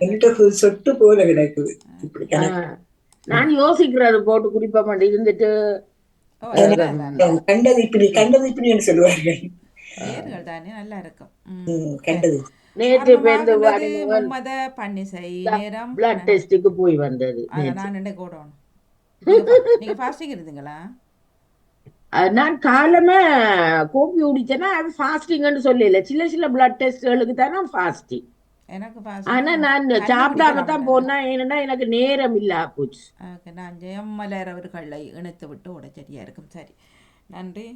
என்கிட்ட சொட்டு போல கிடக்குது. இப்படி நான் யோசிக்கிறது போட்டு குடிப்ப மாட்டேன். இருந்துட்டு. கண்டது இப்படி கண்டது இப்படின்னு சொல்லுவார்கள் தானே நல்லா இருக்கும். கண்டது. நேற்று மும்மத பன்னிசை நேரம் பிளட் டெஸ்டுக்கு போய் வந்தது நான் நின்று கூடணும் நீங்க- நீங்க ஃபாஸ்டிங் இருந்தீங்களா? அது நான் காலமே கோப்பி குடிச்சேன்னா அது ஃபாஸ்டிங்னு சொல்லல. சில சில பிளட் டெஸ்ட்களுக்கு தான் ஃபாஸ்டிங் ஆனா நான் சாப்பிடாம தான் போனேன். ஏன்னா எனக்கு நேரம் இல்ல போச்சு. நான் ஜெயமலர் அவர்களை இணைத்து விட்டு விட சரியா இருக்கும். சரி. நன்றி.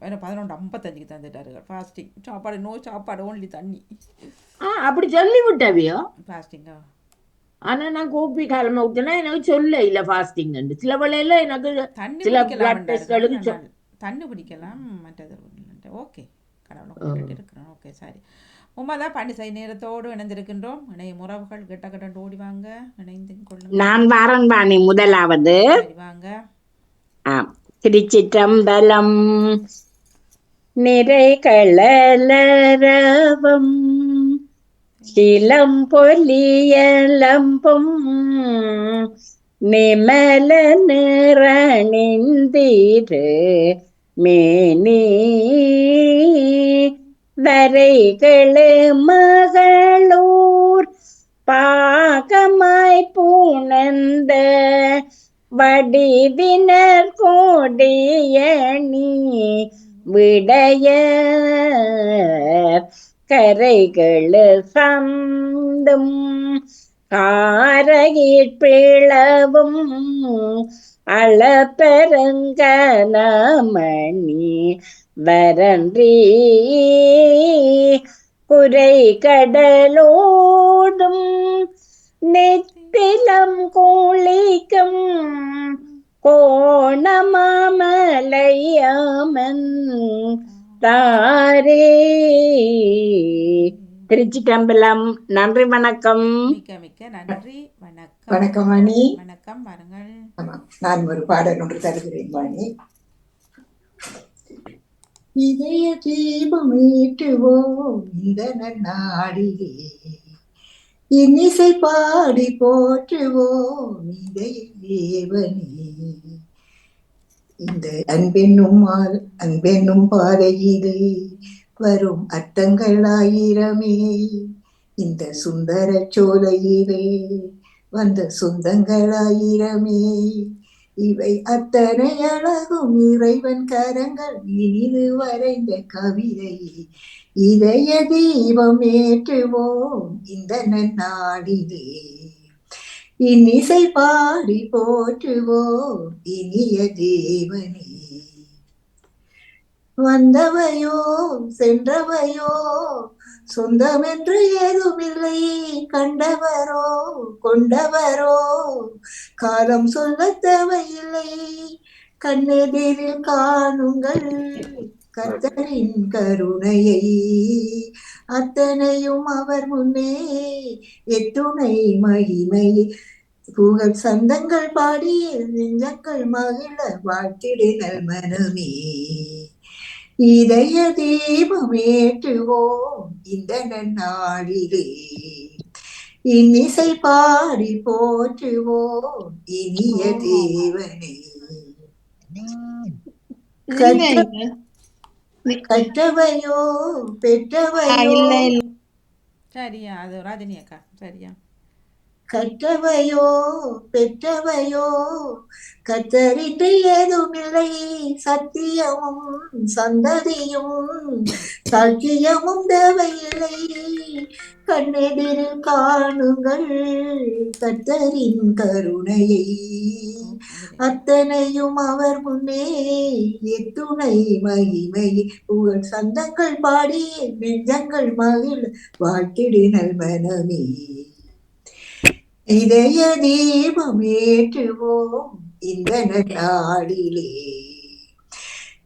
எனக்கு பதினொன்று ஐம்பத்தஞ்சுக்கு தந்துட்டார்கள். ஃபாஸ்டிங் சாப்பாடு நோ சாப்பாடு ஓன்லி தண்ணி. ஆ அப்படி சொல்லி விட்டவியோ? ஃபாஸ்டிங்கா ஆனா நான் கோப்பி காலமா விட்டேன்னா எனக்கு சொல்ல இல்ல ஃபாஸ்டிங் சில வேளையில எனக்கு தண்ணி சில குடிக்கலாம் மற்றது ஓகே கடவுளை இருக்கிறோம் ஓகே சரி. உமாதான் பண்டிசை நேரத்தோடு இணைந்திருக்கின்றோம். இணைய உறவுகள் கிட்ட கிட்ட ஓடி வாங்க. இணைந்து கொள்ளுங்க நான் வாரன் பாணி முதலாவது. வாங்க. திருச்சிற்றம்பலம் நிறை களலரவம் சிலம் பொலியலம்பும். நிமல நிறணிந்தீரு மேனி வரைகளு மகளூர் பாகமாய் பூணந்த வடிவினர் கோடியணி விடைய கரைகளு சந்தும் காரையிற் பிளவும் அளப்பெருங்கனமணி வரன்றி குறை கடலோடும் நெத்திலம் கோழிக்கும் கோணமாமலையாமன் தாரே திருச்சிட்டம்பலம் நன்றி வணக்கம் மிக்க மிக்க நன்றி வணக்கம் வணக்கம் மணி வணக்கம் பாருங்கள் ஆமா நான் ஒரு பாடல் ஒன்று தருகிறேன் வாணி இதய தீபம் ஏற்றுவோம் இந்த நன்னாடிலே இன்னிசை பாடி போற்றுவோம் இதய தேவனே இந்த அன்பென்னும் மா- அன்பென்னும் பாதையிலே வரும் அர்த்தங்கள் ஆயிரமே இந்த சுந்தர சோலையிலே வந்த சொந்தங்களாயிரமே. இவை அத்தனை அழகும் இறைவன் கரங்கள். இனிது வரைந்த கவிதை இதய தீபம் ஏற்றுவோம் இந்த நன்னாடிலே இன்னிசை பாடி போற்றுவோம் இனிய தேவனே. வந்தவையோ சென்றவையோ சொந்தமென்று ஏதுமில்லை. கண்டவரோ கொண்டவரோ காலம் சொல்ல தேவையில்லை. கண்ணெதிரில் காணுங்கள் கர்த்தரின் கருணையை. அத்தனையும் அவர் முன்னே எத்துணை மகிமை. புகழ் சந்தங்கள் பாடி நெஞ்சங்கள் மகிழ வாழ்த்திடுங்கள் மனமே இதய தீபம் ஏற்றுவோம் இந்த நன்னாளிலே இன்னிசை பாடி போற்றுவோம் இனிய தேவனே. கற்ற- கற்றவையோ பெற்றவையோ. சரியா அது ராஜினி அக்கா சரியா. கற்றவையோ பெற்றவையோ கத்தரின்றி ஏதுமில்லை சத்தியமும் சந்ததியும் சாட்சியமும் தேவையில்லை. கண்ணெதிரில் காணுங்கள் கத்தரின் கருணையை. அத்தனையும் அவர் முன்னே எத்துணை மகிமை. உங்கள் சந்தங்கள் பாடி நெஞ்சங்கள் மகிழ். வாழ்த்திடினல் மனமே இதய தீபம் ஏற்றுவோம் இந்த நாளிலே.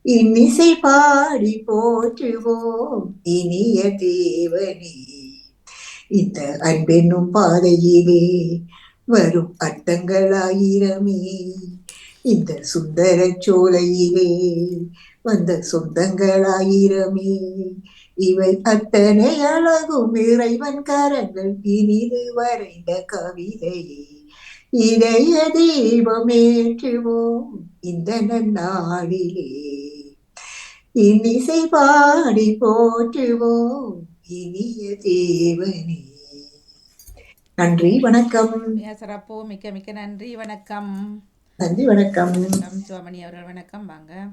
இன்னிசை பாடி போற்றுவோம் இனிய தேவனே. இந்த அன்பென்னும் பாதையிலே வரும் அர்த்தங்களாயிரமே. இந்த சுந்தர சோலையிலே வந்த சொந்தங்களாயிரமே. இவை அத்தனை அழகும் இறைவன் கரங்கள் இனிது வரைந்த கவிதையே. இதய தீபமேற்றுவோம் இந்த நன்னாளிலே. இன்னிசை பாடி போற்றுவோம் இனிய தேவனே. நன்றி வணக்கம். மிக சிறப்பு மிக்க மிக்க நன்றி வணக்கம். நன்றி வணக்கம். வணக்கம் சிவமணி அவர்கள் வணக்கம். வாங்க.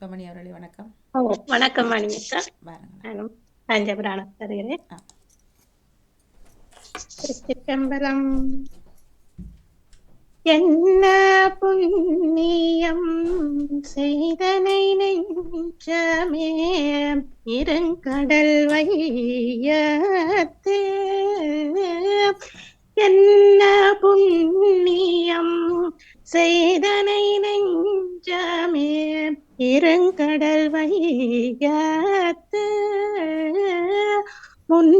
சிவமணி அவர்களே வணக்கம். வணக்கம் நானும் பஞ்சபுராணம் தருகிறேன். திருச்சிற்றம்பலம். என்ன புண்ணியம் செய்தனை நெஞ்சமே இருங்கடல் வையத்தே. இறங்கடல் வைகாத்து முன்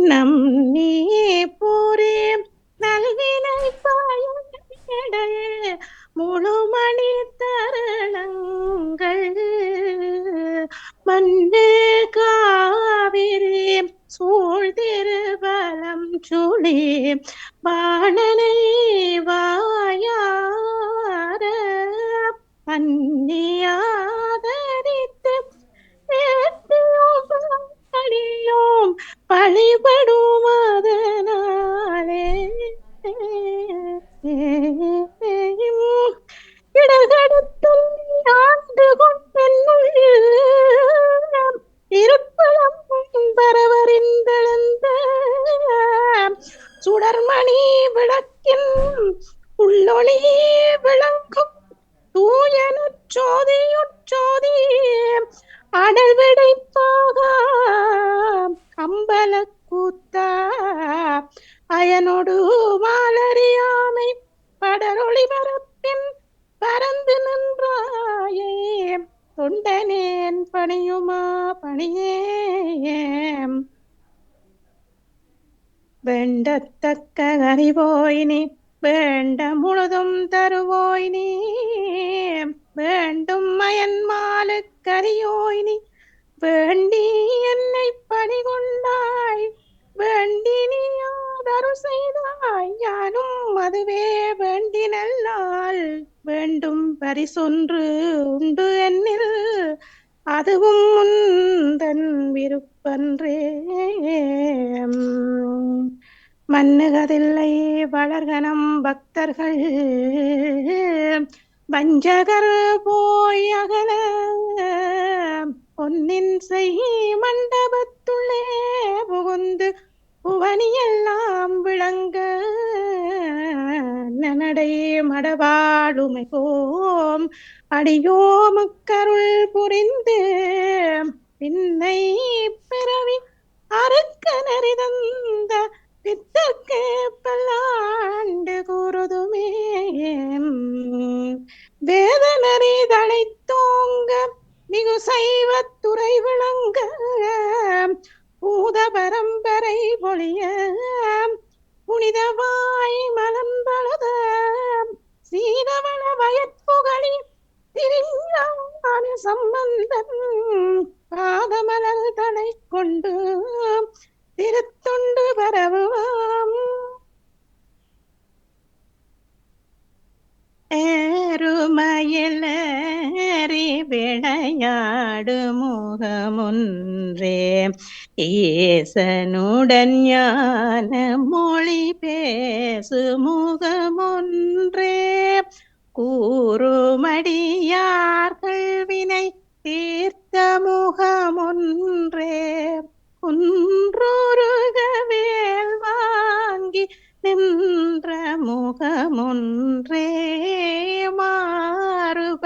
மயன்மாலுக்கரியோய் நீ வேண்டி என்னை பணி கொண்டாய் வேண்டி நீ ஆதரு செய்தாய் யானும் அதுவே வேண்டி நல்லால் வேண்டும் பரிசொன்று உண்டு என்னில் அதுவும் முந்தன் விருப்பன்றே. மன்னுகதில்லை வளர்கனம் பக்தர்கள் வஞ்சகர் போய் அகல பொன்னின் செய் மண்டபத்துள்ளே புகுந்து புவனியெல்லாம் விளங்க நனடை மடவாடுமை போம். அடியோமுக்கருள் புரிந்து பின்னை பிறவி அறுக்க நெறிதந்த பித்தற்கு ஒன்றே. கூறுமடியார்கள் வினை தீர்த்த முகமொன்றே. குன்றுருக வேல் வாங்கி நின்ற முகமொன்றே.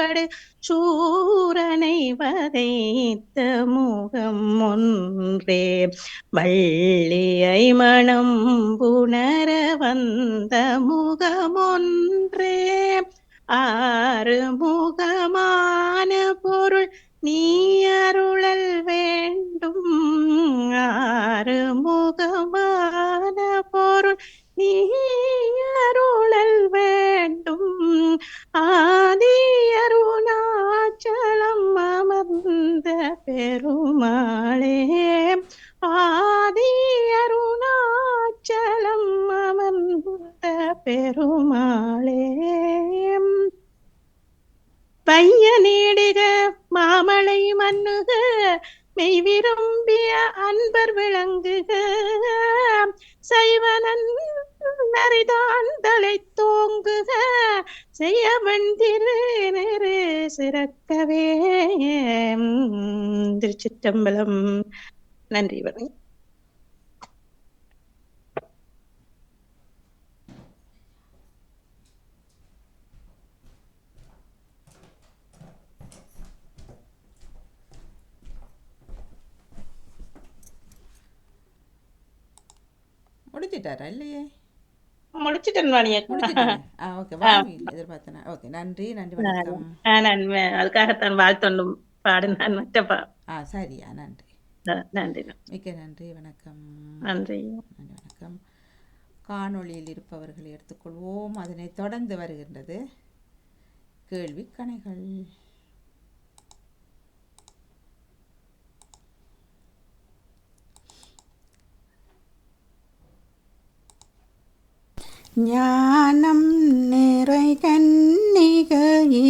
மாறுபடு சூரனை வதைத்த முகம் ஒன்றே. வள்ளியை மனம் புணர வந்த முகமொன்றே ஆறு முகமான பொருள் நீ அருளல் வேண்டும். ஆறு முகமான பொருள் நீ அருளல் வேண்டும். ஆதி அருணா திருச்சிற்றம்பலம் நன்றி வணக்கம். முடிச்சிட்டாரா இல்லையே? முடிச்சிட்டேன் எதிர்பார்த்தேன். ஓகே. நன்றி நன்றி வணக்கம். அதுக்காகத்தான் வாழ்த்தொண்டும் பாடினான் மற்றப்பா. ஆ சரியா நன்றி. நன்றி மிக்க நன்றி வணக்கம். நன்றி. வணக்கம். காணொளியில் இருப்பவர்களை எடுத்துக்கொள்வோம். அதனை தொடர்ந்து வருகின்றது கேள்வி கணைகள். ஞானம் நிறை கன்னிகையே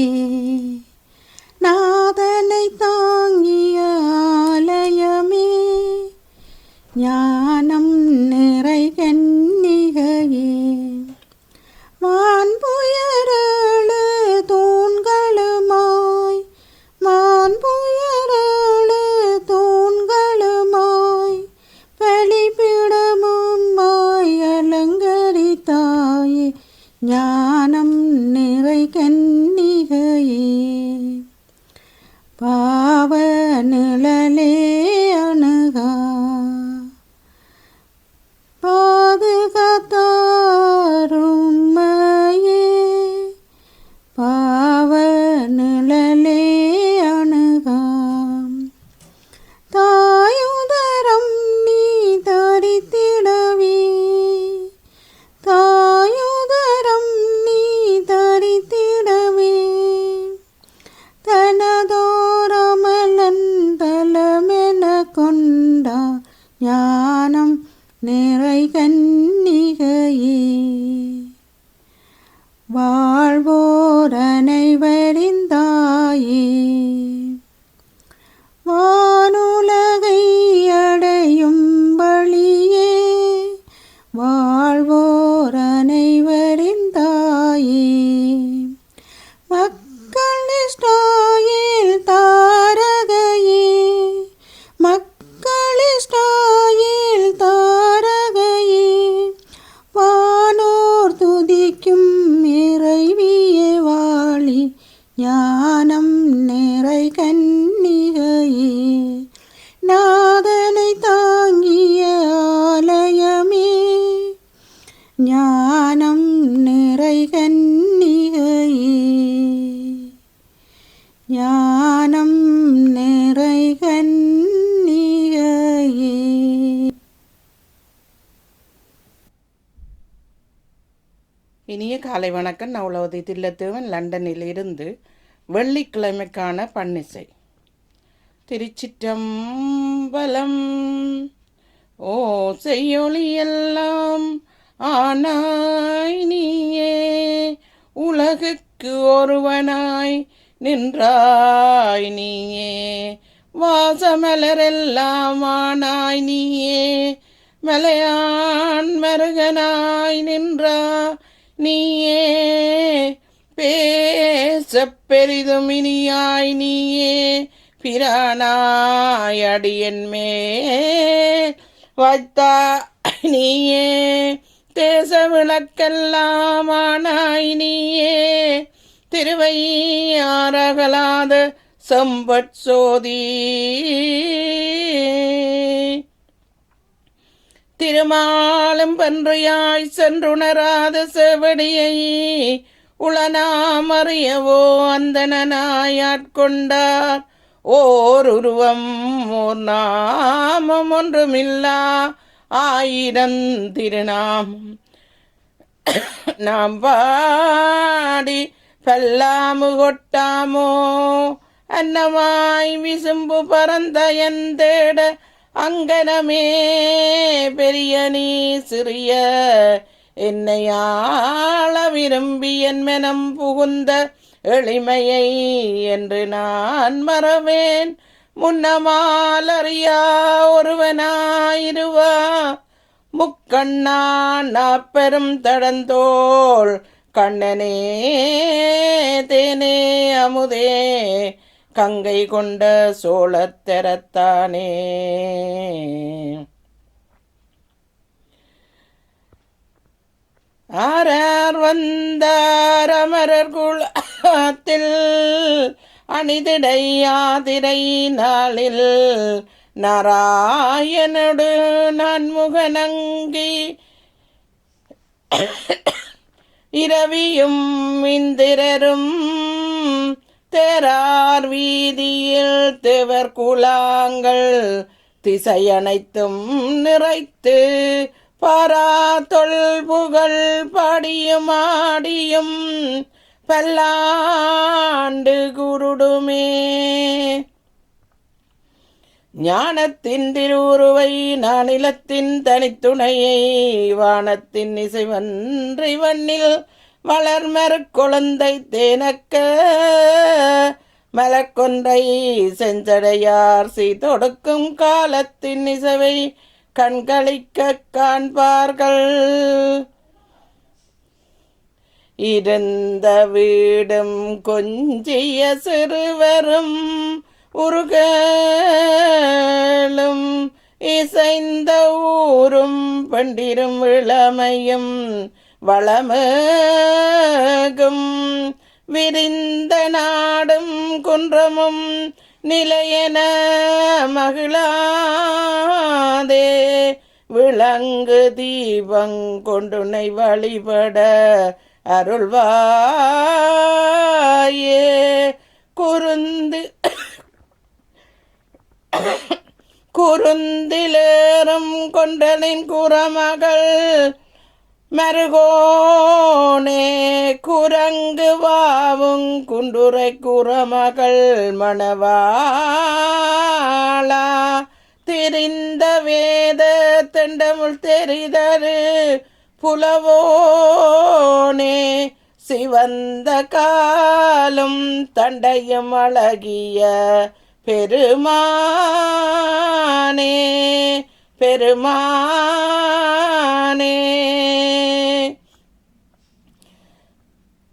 நாதனை தாங்கிய ஆலயமே ஞானம் நாதனை தாங்கிய ஆலயமே. ஞானம் நிறை கன்னிகையே. ஞானம் நிறை கன்னிகையே. இனிய காலை வணக்கம். நவலவதி தில்லத்தேவன் லண்டனில் இருந்து வெள்ளிக்கிழமைக்கான பன்னிசை. திருச்சிற்றம்பலம். ஓ செய்யொளி ஆனாய் நீயே உலகுக்கு ஒருவனாய் நின்றாய் நீயே வாசமலரெல்லாம் ஆனாய் நீயே மலையான் மருகனாய் நின்றா நீயே பேசப் பெரிதும் இனியாய் நீயே பிரானாய் மேல் வைத்தா நீயே தேச விளக்கெல்லாமானாய் நீயே. திருவையாரகலாத சம்பட் சோதி. திருமாலும் பன்றையாய் சென்றுணராத செவடியை உளனாமறியவோ அந்தனாயாட்கொண்டார் ஓர் உருவம் ஓர் நாமம் ஒன்றுமில்லா. ஆயிரம் திருநாமம் நாம் பாடி பல்லாமு கொட்டாமோ? அன்னமாய் விசும்பு பறந்த என் தேட அங்கனமே. பெரிய நீ சிறிய என்னை ஆள விரும்பி என் மனம் புகுந்த எளிமையை என்று நான் மறவேன். முன்னமாலறியா ஒருவனாயிருவா. முக்கண்ணான் அப்பெரும் தடந்தோள். கண்ணனே தேனே அமுதே. கங்கை கொண்ட சோழத்தரத்தானே ஆரார் வந்தார் அமரர் குலத்தில் அணிதிடை ஆதிரை நாளில். நாராயணடு நான் முகநங்கி இரவியும் இந்திரரும் தேரார் வீதியில் தேவர் குலாங்கள் திசையனைத்தும் நிறைத்து பாரா தொல்புகழ் பாடியும் ஆடியும் பல்லாண்டு குருடுமே. ஞானத்தின் திருவுருவை நானிலத்தின் தனித்துணையை வானத்தின் இசைவன்றி வண்ணில் வளர்மர் குழந்தை தேனக்க மலக்கொன்றை செஞ்சடையார் சீ தொடுக்கும் காலத்தின் இசைவை கண்களிக்க காண்பார்கள். இருந்த வீடும் கொஞ்சிய சிறுவரும் உருகலும் இசைந்த ஊரும் பண்டிரும் இளமையும் வளமகும். விரிந்த நாடும் குன்றமும் நிலையென மகிழாதே. விளங்கு தீபங் கொண்டுனை வழிபட அருள்வாயே. குருந்து குருந்திலேறும் கொண்டனின் குறமகள் மருகோனே குரங்கு வாவும் குண்டுரை குறமகள் மணவாளா. திரிந்த வேத தெண்டமுள் தெரிதரு புலவோனே சிவந்த காலும் தண்டையும் அழகிய பெருமானே. பெருமானே.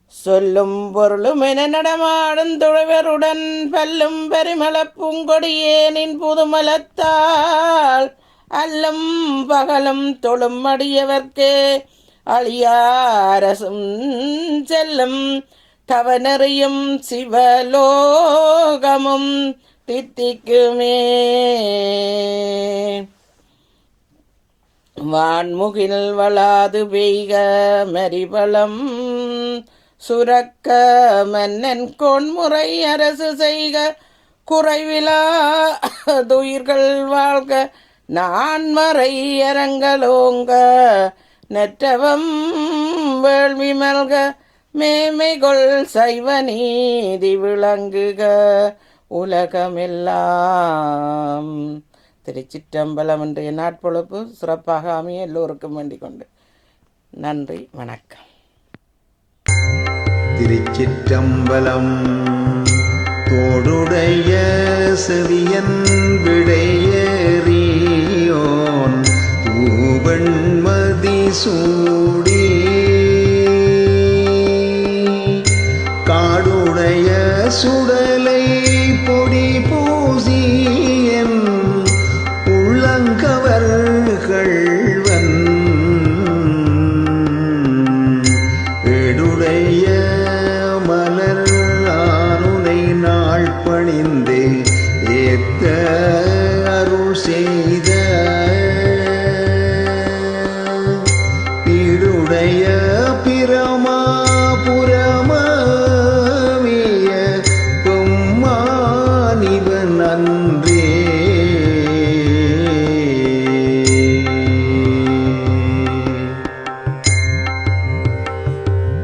சொல்லும் பொருளும் என நடமாடும் துழவருடன் பல்லும் பெருமள பூங்கொடியேனின் புதுமலத்தால். அல்லும் பகலும் தொழும் அடியவர்க்கு அழியாரசும் செல்லும் தவனறியும் சிவலோகமும் தித்திக்குமே. வான்முகில் வளாது பெய்க மரிபலம் சுரக்க மன்னன் கொன்முறை அரசு செய்க. குறைவிலா துயிர்கள் வாழ்க. நான் மறை அரங்கலோங்க. நெற்றவம் வேள்வி மல்க. மேமைகொள் சைவ நீதி விளங்குக. உலகமெல்லாம் திருச்சிற்றம்பலம் இன்றைய நாட்பொழப்பு சிறப்பாக அமைய எல்லோருக்கும் வேண்டிக் கொண்டு. நன்றி வணக்கம். திருச்சிற்றம்பலம் தோடுடைய செவியன் விடையேறியோன். தூவண்மதி சூ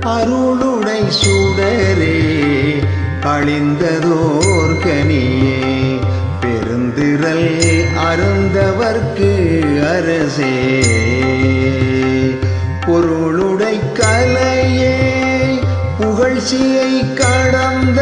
அருளுடை சுடரே அழிந்ததோர்கனியே பெருந்திரல் அருந்தவர்க்கு அரசே. பொருளுடை கலையே புகழ்ச்சியை கடந்த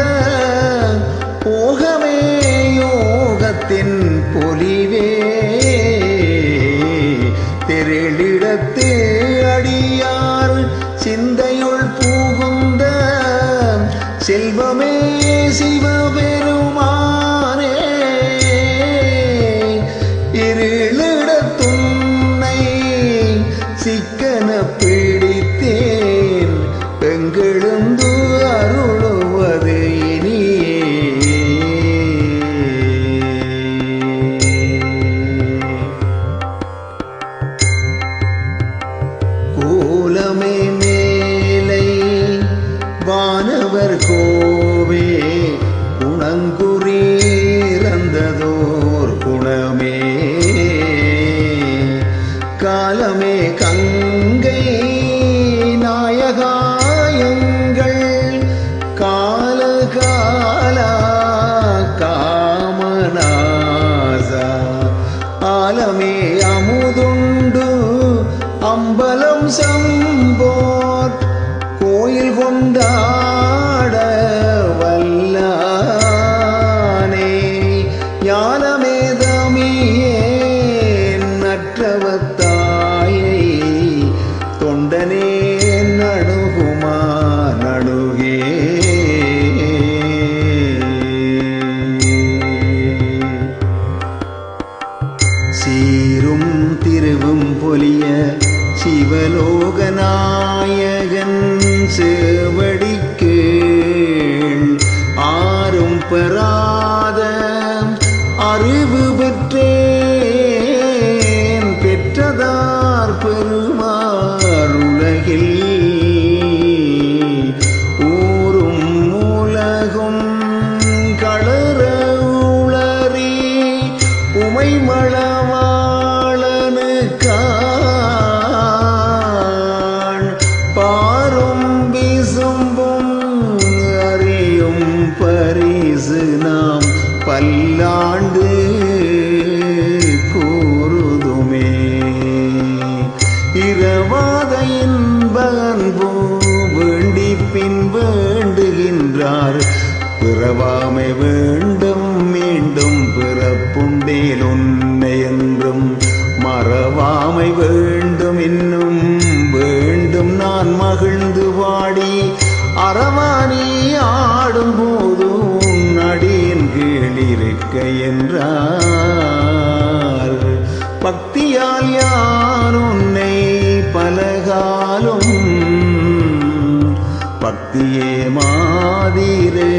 பக்தியே மாதிரே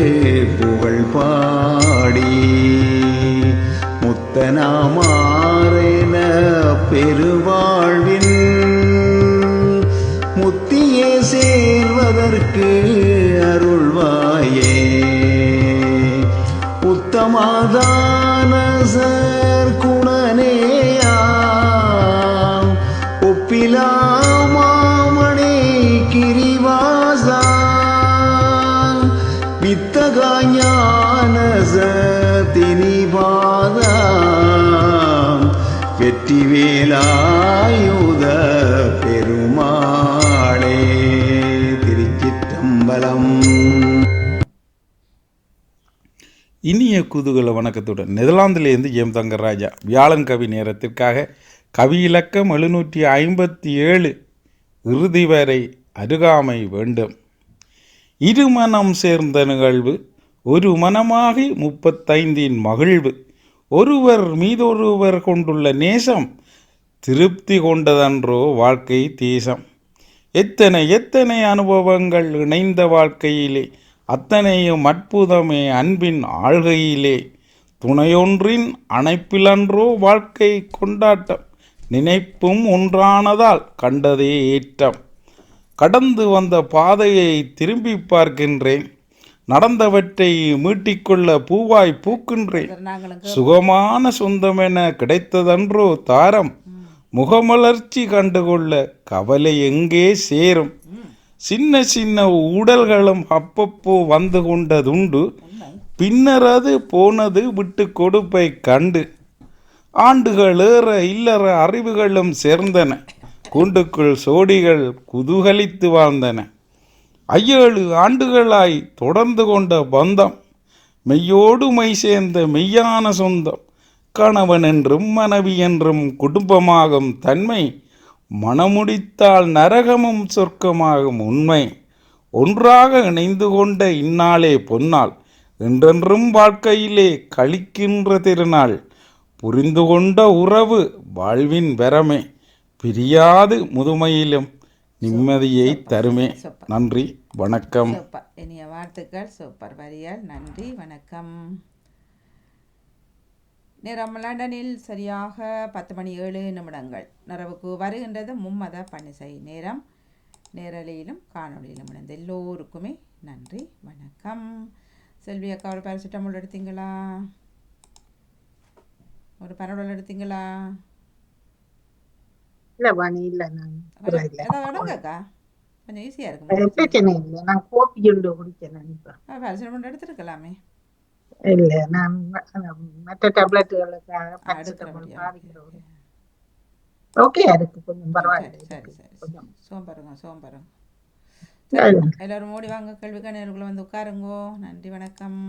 புகழ் பாடி. முத்தனாமா இனிய குதூகல வணக்கத்துடன் நெதர்லாந்திலிருந்து எம் தங்கராஜா. வியாழன் கவி நேரத்திற்காக கவி இலக்கம் எழுநூற்றி ஐம்பத்தி ஏழு இறுதி வரை அருகாமை வேண்டும். இரு மனம் சேர்ந்த நிகழ்வு ஒரு மனமாகி முப்பத்தைந்தின் மகிழ்வு ஒருவர் மீதொருவர் கொண்டுள்ள நேசம் திருப்தி கொண்டதன்றோ வாழ்க்கை தேசம். எத்தனை எத்தனை அனுபவங்கள் இணைந்த வாழ்க்கையிலே அத்தனையும் அற்புதமே அன்பின் ஆள்கையிலே. துணையொன்றின் அணைப்பிலன்றோ வாழ்க்கை கொண்டாட்டம் நினைப்பும் ஒன்றானதால் கண்டதே ஏற்றம். கடந்து வந்த பாதையை திரும்பி பார்க்கின்றேன். நடந்தவற்றை மீட்டிக்கொள்ள பூவாய் பூக்கின்றேன். சுகமான சொந்தமென கிடைத்ததன்றோ தாரம். முகமலர்ச்சி கண்டுகொள்ள கவலை எங்கே சேரும்? சின்ன சின்ன உடல்களும் அப்பப்போ வந்து கொண்டதுண்டு. பின்னர் அது போனது விட்டு கொடுப்பை கண்டு ஆண்டுகள் ஏற இல்லற அறிவுகளும் சேர்ந்தன. கூண்டுக்குள் சோடிகள் குதூகலித்து வாழ்ந்தன. ஐயேழு ஆண்டுகளாய் தொடர்ந்து கொண்ட பந்தம் மெய்யோடு மை சேர்ந்த மெய்யான சொந்தம் கணவன் என்றும் மனைவி என்றும் குடும்பமாகும் தன்மை மணமுடித்தால் நரகமும் சொர்க்கமாகும் உண்மை. ஒன்றாக இணைந்து கொண்ட இந்நாளே பொன்னாள் என்றென்றும் வாழ்க்கையிலே கழிக்கின்ற திருநாள். புரிந்து கொண்ட உறவு வாழ்வின் வரமே பிரியாது முதுமையிலும் நிம்மதியை தருமே. நன்றி. வணக்கம். இனிய வாழ்த்துக்கள். சூப்பர். வரியால் நன்றி. வணக்கம். நேரம் லண்டனில் சரியாக பத்து மணி ஏழு நிமிடங்கள். நிறைவுக்கு வருகின்றது மும்மத பணிசை நேரம். நேரலையிலும் காணொளியிலும் இணைந்த எல்லோருக்குமே நன்றி வணக்கம். செல்வி அக்கா ஒரு பேரசிட்டமால் எடுத்தீங்களா? ஒரு பரவல் எடுத்தீங்களா? எடுங்கக்கா கொஞ்சம் ஈஸியாக இருக்கும் நினைப்பேன் பேரசிட்டமால் எடுத்துருக்கலாமே. இல்ல நான் மற்ற டேப்லெட்டுகளுக்காக பேராசிட்டமால் முடியாது பாதிக்கிறோம் ஓகே அதுக்கு கொஞ்சம் பரவாயில்ல கொஞ்சம் சோம்பருங்க சோம்பருங்க. எல்லாரும் ஓடி வாங்க கேள்விக்கான நேருக்குள்ள வந்து உட்காருங்கோ நன்றி வணக்கம்